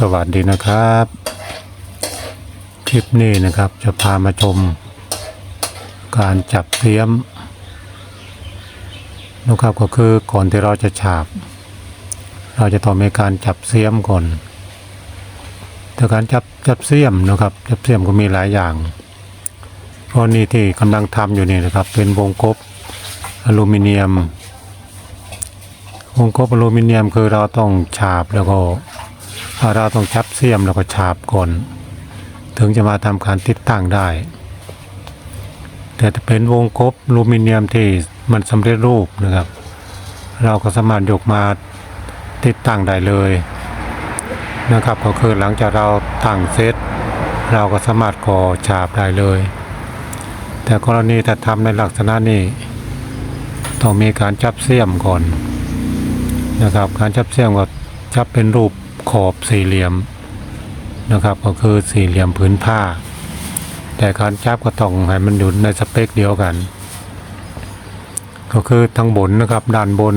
สวัสดีนะครับ คลิปนี้นะครับจะพามาชม การจับเสียมนะครับก็คือก่อนที่เราจะฉาบ เราจะต้องมีการจับเสียมก่อนแต่การจับจับเสียมนะครับ จับเสียมก็มีหลายอย่างเพราะนี่ที่กำลังทำอยู่นี่นะครับ เป็นวงกบอลูมิเนียมวงกบอลูมิเนียมคือเราต้องฉาบแล้วก็ เราต้องชับเสียมแล้วก็ฉาบก่อน ถึงจะมาทำการติดตั้งได้ แต่ถ้าเป็นวงกบลูมิเนียมที่มันสำเร็จรูปนะครับ เราก็สามารถยกมาติดตั้งได้เลยนะครับก็คือหลังจากเราตั้งเสร็จเราก็สามารถก่อฉาบได้เลย แต่กรณีถ้าทำในลักษณะนี้ต้องมีการจับเสียมก่อนนะครับ การจับเสียมก็จับเป็นรูป ขอบสี่เหลี่ยมนะครับ ก็คือสี่เหลี่ยมผืนผ้า แต่การจับก็ต้องให้มันอยู่ในสเปคเดียวกัน ก็คือทั้งบนนะครับด้านบน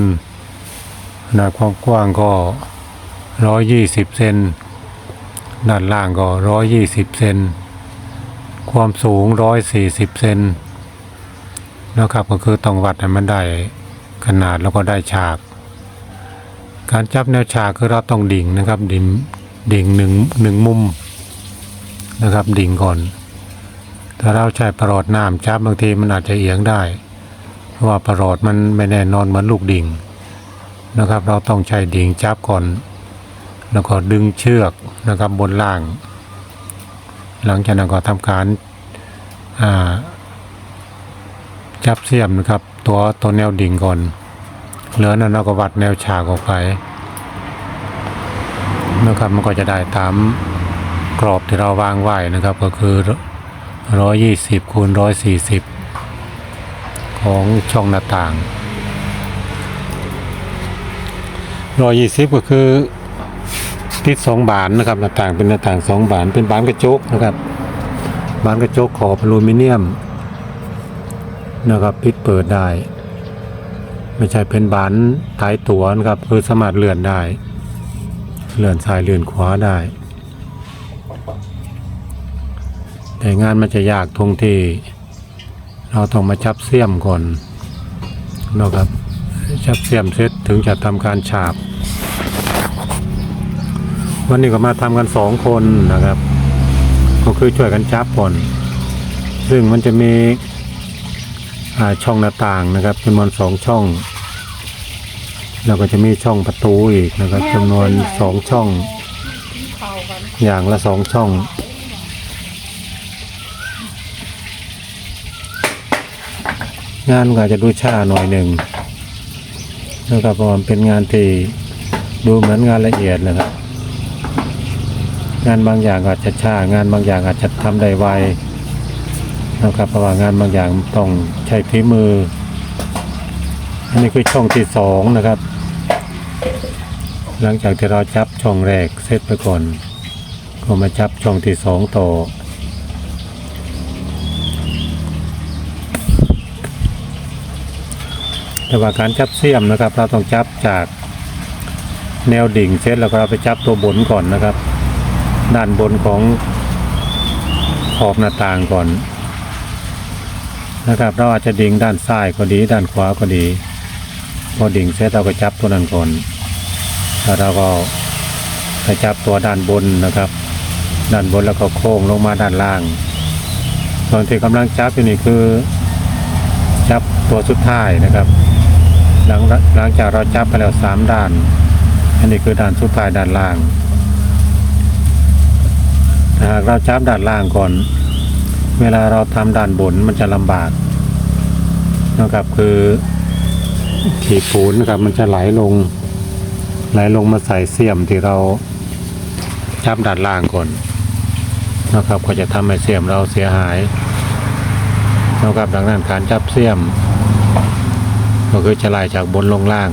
ขนาดความกว้างก็ร้อยยี่สิบเซนด้านล่างก็ร้อยยี่สิบเซนความสูงร้อยสี่สิบเซนนะครับก็คือต้องวัดให้มันได้ขนาดแล้วก็ได้ฉาก การจับแนวฉากคือเราต้องดิ่งนะครับ ดิ่งดิ่งหนึ่งหนึ่งมุมนะครับ ดิ่งก่อนถ้าเราใช้ประหลอดน้ำจับบางทีมันอาจจะเอียงได้ เพราะว่าประหลอดมันไม่แน่นอนเหมือนลูกดิ่งนะครับ เราต้องใช้ดิ่งจับก่อน แล้วก็ดึงเชือกนะครับบนล่าง หลังจากนั้นก็ทำการจับเสียมนะครับ ตัวตัวแนวดิ่งก่อน เหลือนั้นเราก็วัดแนวฉากออกไปนะครับมันก็จะได้ตามกรอบที่เราวางไว้นะครับ ก็คือ 120คูณ140 ของช่องหน้าต่าง 120 ก็คือติดสองบานนะครับหน้าต่างเป็นหน้าต่างสองบานเป็นบานกระจกนะครับบานกระจกขอบอลูมิเนียมนะครับปิดเปิดได้ ไม่ใช่เป็นบานท้ายตัวนะครับคือสามารถเลื่อนได้ เลื่อนซ้ายเลื่อนขวาได้ แต่งานมันจะยากตรงที่เราต้องมาจับเสียมก่อนนะครับจับเสียมเสร็จถึงจะทำการฉาบ วันนี้ก็มาทำกันสองคนนะครับ ก็คือช่วยกันจับก่อน ซึ่งมันจะมี ช่องหน้าต่างนะครับจำนวนสองช่อง แล้วก็จะมีช่องประตูอีกนะครับจำนวนสองช่อง อย่างละสองช่องงานก็อาจจะดูช้าหน่อยหนึ่งนะครับเพราะมันเป็นงานที่ดูเหมือนงานละเอียดนะครับ งานบางอย่างอาจจะช้างานบางอย่างอาจจะทำได้ไว นะครับเพราะว่างานบางอย่างต้องใช้ฝีมือ อันนี้คือช่องที่สองนะครับ หลังจากที่เราจับช่องแรกเสร็จไปก่อน ก็มาจับช่องที่สองต่อแต่ว่าการจับเสียมนะครับ เราต้องจับจากแนวดิ่งเสร็จแล้วก็เราไปจับตัวบนก่อนนะครับ ด้านบนของขอบหน้าต่างก่อน นะครับ เราอาจจะดิ่งด้านซ้ายก็ดี ด้านขวาก็ดี พอดิ่งเสร็จเราก็จับตัวนั้นก่อนแล้วเราก็ไปจับตัวด้านบนนะครับ ด้านบนแล้วก็โค้งลงมาด้านล่างส่วนที่กำลังจับอยู่นี่คือจับตัวสุดท้ายนะครับ หลังหลังจากเราจับไปแล้วสามด้าน อันนี้คือด้านสุดท้ายด้านล่างหากเราจับด้านล่างก่อน เวลาเราทำด้านบนมันจะลำบาก นะครับ คือขีดปูนนะครับ มันจะไหลลง ไหลลงมาใส่เสียมที่เราจับด้านล่างก่อนนะครับ ก็จะทำให้เสียมเราเสียหายนะครับดังนั้นการจับเสียม ก็คือจะไล่จากบนลงล่าง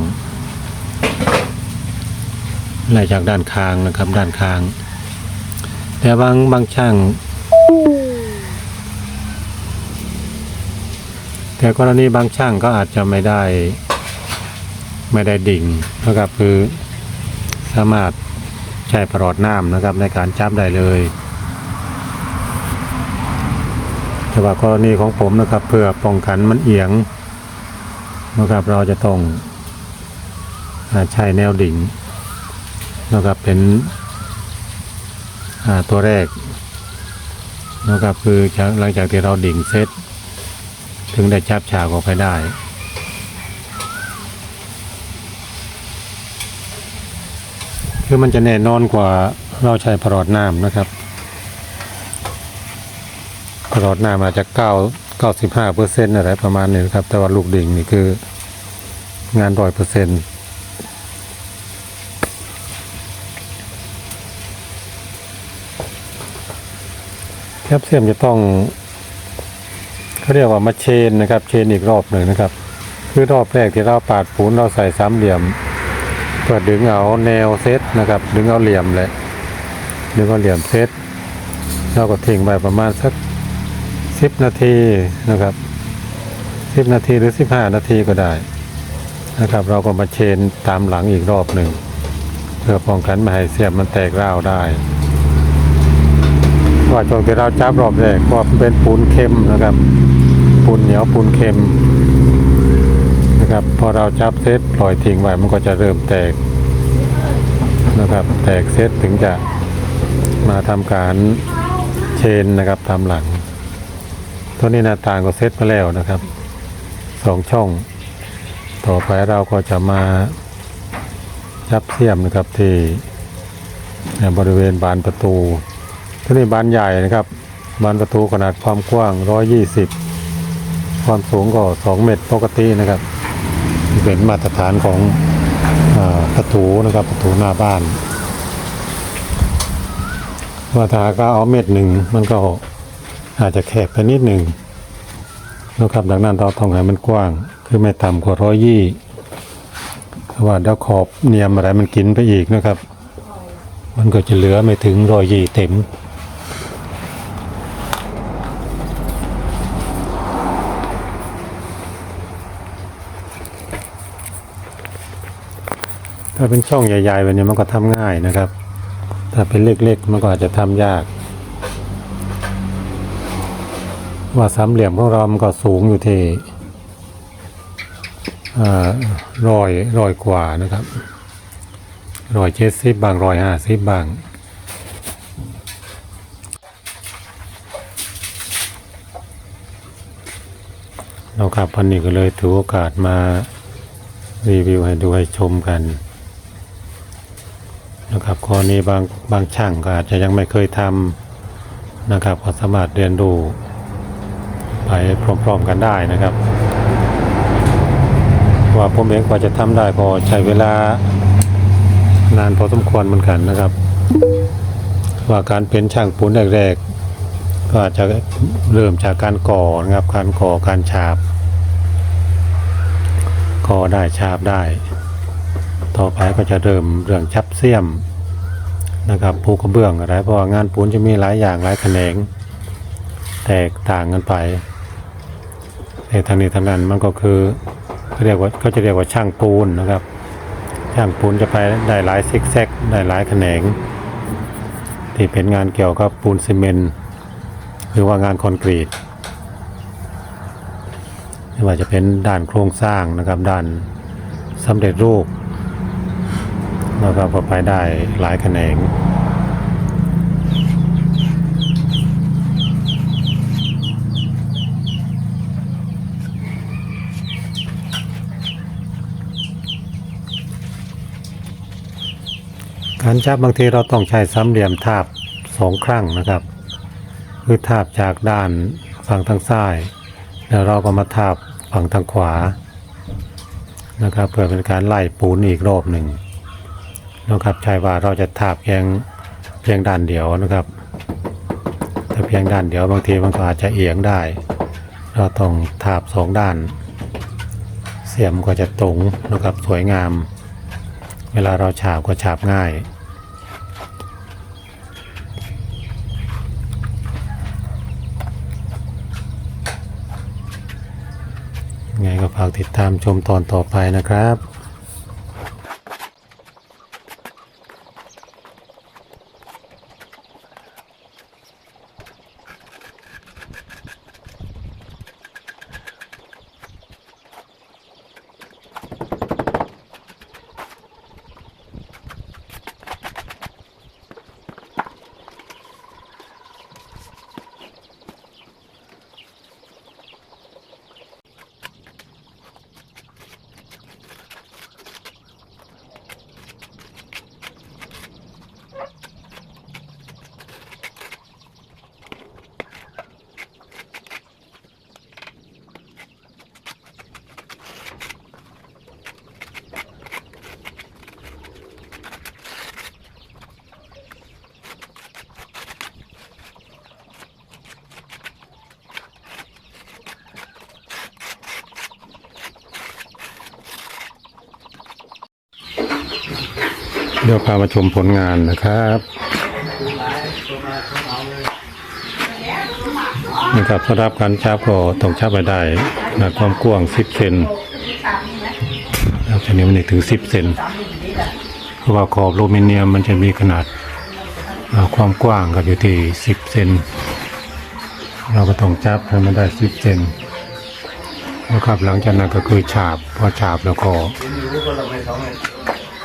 ไล่จากด้านคางนะครับ ด้านคาง แต่บางบางช่าง แต่กรณีบางช่างก็อาจจะไม่ได้ไม่ได้ดิ่งนะครับคือสามารถใช้ประหลอดน้ำนะครับ ในการจับได้เลยแต่ว่ากรณีของผมนะครับ เพื่อป้องกันมันเอียงนะครับเราจะต้องอใช้แนวดิ่งนะครับเป็นตัวแรกนะครับคือหลังจากที่เราดิ่งเซต ถึงได้จับฉากออกไปได้ คือมันจะแน่นอนกว่าเราใช้ประหลอดน้ำนะครับประหลอดน้ำอาจจะเก้าเก้าสิบห้าเปอร์เซ็นต์อะไรประมาณนี้นครับ แต่ว่าลูกดิ่งนี่คืองานร้อยเปอร์เซ็นต์แคปเซียมจะต้อง เขาเรียกว่ามาเชนนะครับ เชนอีกรอบหนึ่งนะครับ คือรอบแรกที่เราปาดปูนเราใส่สามเหลี่ยมเพื่อดึงเอาแนวเซตนะครับ ดึงเอาเหลี่ยมแหละดึงเอาเหลี่ยมเซตเราก็ทิ้งไว้ประมาณสักสิบนาทีนะครับสิบนาทีหรือสิบห้านาทีก็ได้นะครับ เราก็มาเชนตามหลังอีกรอบหนึ่งเพื่อป้องกันไม่ให้เสียบมันแตกร้าวได้ ว่าช่วงที่เราจับรอบแรกก็เป็นปูนเค็มนะครับ ปูนเหนียวปูนเค็มนะครับ พอเราจับเซตปล่อยทิ้งไว้มันก็จะเริ่มแตกนะครับ แตกเซตถึงจะมาทำการเชนนะครับตามหลัง ตัวนี้หน้าต่างก็เซตมาแล้วนะครับสองช่อง ต่อไปเราก็จะมาจับเสียมนะครับที่บริเวณบานประตู ตัวนี้บานใหญ่นะครับบานประตูขนาดความกว้าง 120 ความสูงก็ 2 เมตรปกตินะครับ เป็นมาตรฐานของอประตูนะครับประตูหน้าบ้านว่าถ้าก็เอาเม็ดหนึ่งมันก็อาจจะแคบไปนิดหนึ่งนะครับดังนั้นเราต้องให้มันกว้าง คือไม่ต่ำกว่าร้อยยี่เพราะว่าเดี๋ยวขอบเนียมอะไรมันกินไปอีกนะครับ มันก็จะเหลือไม่ถึงร้อยยี่เต็ม ถ้าเป็นช่องใหญ่ๆแบบนี้มันก็ทำง่ายนะครับ ถ้าเป็นเล็กๆมันก็อาจจะทำยาก ว่าสามเหลี่ยมของเรามันก็สูงอยู่ที่ร้อยร้อยกว่านะครับร้อยเจ็ดสิบบางร้อยห้าสิบบางเราครับวันนี้ก็เลยถือโอกาสมารีวิวให้ดูให้ชมกัน นะครับข้อนี้บางบางช่างก็อาจจะยังไม่เคยทำนะครับก็สามารถเรียนรู้ไปพร้อมๆกันได้นะครับ ว่าผมเองกว่าจะทำได้ก็ใช้เวลานานพอสมควรเหมือนกันนะครับ ว่าการเป็นช่างปูนแรกๆก็อาจจะเริ่มจากการก่อนะครับการก่อการฉาบก่อได้ฉาบได้ ต่อไปก็จะเริ่มเรื่องชับเสียมนะครับปูกระเบื้องอะไรเพราะงานปูนจะมีหลายอย่างหลายแขนง แตกต่างกันไปในทางนี้ทางนั้นมันก็คือเขาเรียกว่าเขาจะเรียกว่าช่างปูนนะครับ ช่างปูนจะไปได้หลายซิกแซกได้หลายแขนง ที่เป็นงานเกี่ยวกับปูนซีเมนต์หรือว่างานคอนกรีตไม่ว่าจะเป็นด้านโครงสร้างนะครับด้านสำเร็จรูป แล้วก็พอไปได้หลายแขนงการจับบางทีเราต้องใช้สามเหลี่ยมทาบสองครั้งนะครับ คือทาบจากด้านฝั่งทางซ้าย แล้วเราก็มาทาบฝั่งทางขวานะครับเพื่อเป็นการไล่ปูนอีกรอบหนึ่ง นะครับใช่ว่าเราจะทาบเพียงเพียงด้านเดียวนะครับถ้าเพียงด้านเดียวบางทีมันก็อาจจะเอียงได้ เราต้องทาบสองด้าน เสียมก็จะตรงนะครับสวยงาม เวลาเราฉาบก็ฉาบง่ายไงก็ฝากติดตามชมตอนต่อไปนะครับ เดี๋ยวพามาชมผลงานนะครับนะครับสำหรับการชับก็ต้องชับไปได้ขนาดความกว้าง 10 เซนแล้วจะนี้มันถึง 10 เซนเพราะว่าขอบโลมิเนียมมันจะมีขนาดความกว้างกับอยู่ที่ 10 เซนเราก็ต้องจับให้มันได้ 10 เซนนะครับหลังจากนั้นก็คือฉาบพอฉาบแล้วก็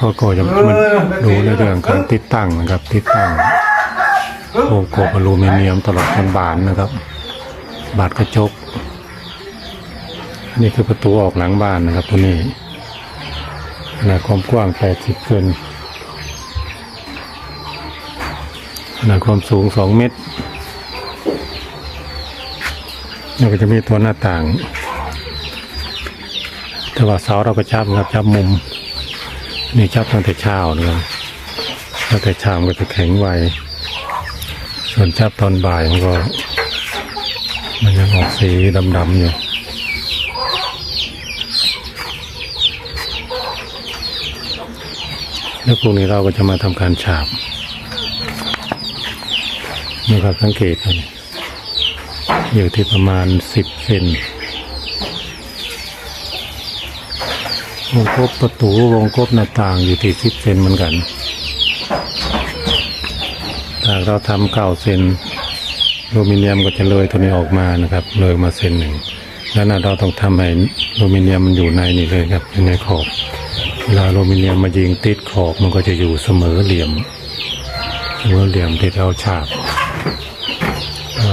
เขาก็จะมันดูในเรื่องการติดตั้งนะครับ ติดตั้งโครงกบอลูมิเนียมตลอดจนบานนะครับ บาดกระจกนนี้คือประตูออกหลังบ้านนะครับตัวนี้ขนาดความกว้าง 80เซนขนาดความสูง 2 เมตรแล้วก็จะมีตัวหน้าต่าง แต่ว่าเสาเราก็จับครับจับมุม นี่จับตั้งแต่เช้านะครับตั้งแต่เช้ามันก็จะแข็งไว ส่วนจับตอนบ่ายมันก็ มันยังออกสีดำๆอยู่แล้วพรุ่งนี้เราก็จะมาทำการฉาบนี่ครับสังเกตกันอยู่ที่ประมาณสิบเซน วงกบประตูวงกบหน้าต่างอยู่ที่สิบเซนเหมือนกันถ้าเราทำเก้าเซนโลมิเนียมก็จะเลยตัวนี้ออกมานะครับ เลยมาเซนหนึ่งแล้วนะเราต้องทำให้โลมิเนียมมันอยู่ในนี่เลยครับอยู่ในขอบเวลาโลมิเนียมมายิงติดขอบมันก็จะอยู่เสมอเหลี่ยมเสมอเหลี่ยมที่เราฉาบ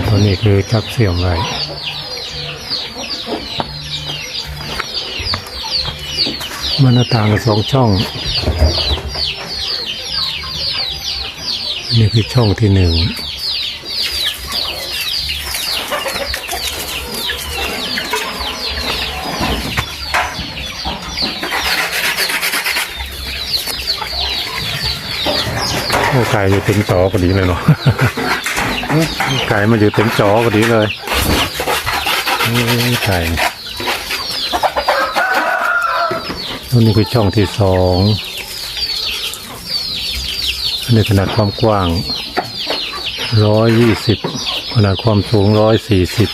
ตัวนี้คือจับเสี่ยมไว้ มันหน้าต่างกับสองช่องนี่คือช่องที่หนึ่งโอ้ไก่อยู่เต็มจอพอดีเลยเนาะไก่มาอยู่เต็มจอพอดีเลยนี่ไก่ ตัวนี้คือช่องที่สองอันนี้ขนาดความกว้างร้อยยี่สิบขนาดความสูงร้อยสี่สิบ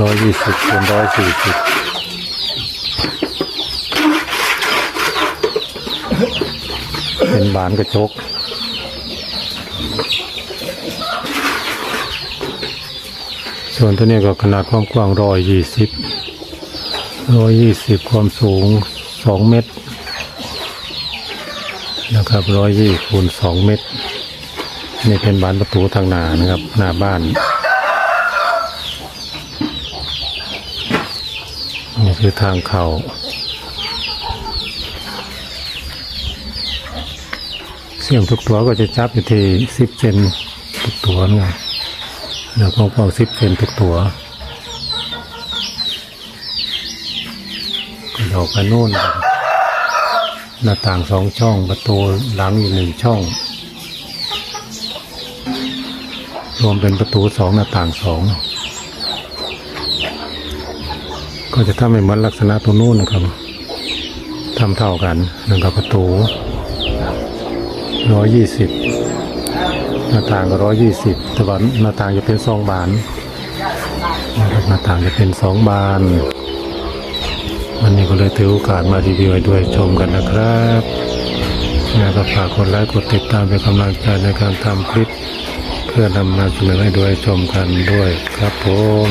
ร้อยยี่สิบคูณร้อยสี่สิบเป็นบานกระจกส่วนตัวนี้ก็ขนาดความกว้างร้อยยี่สิบ ร้อยยี่สิบความสูงสองเมตร นะครับร้อยยี่คูณสองเมตร นี่เป็นบานประตูทางหน้านะครับ หน้าบ้าน นี่คือทางเข้าเสียมทุกตัวก็จะจับอยู่ที่สิบเซนทุกตัวนะแล้วก็กว้าสิบเซนทุกตัวก ระดอกไปโน่น หน้าต่างสองช่องประตูหลังอีกหนึ่งช่อง รวมเป็นประตูสองหน้าต่างสองก็จะทำให้เหมือนลักษณะตัวนู้นนะครับทำเท่ากันหนึ่งกับประตูร้อยยี่สิบหน้าต่างก็ร้อยยี่สิบแต่ว่าหน้าต่างจะเป็นสองบานหน้าต่างจะเป็นสองบาน วันนี้ก็เลยถือโอกาสมารีวิวให้ด้วยชมกันนะครับยังไงก็ฝากกดไลค์กดติดตามเป็นกำลังใจในการทำคลิป เพื่อนำมาเสนอให้ด้วยชมกันด้วยครับผม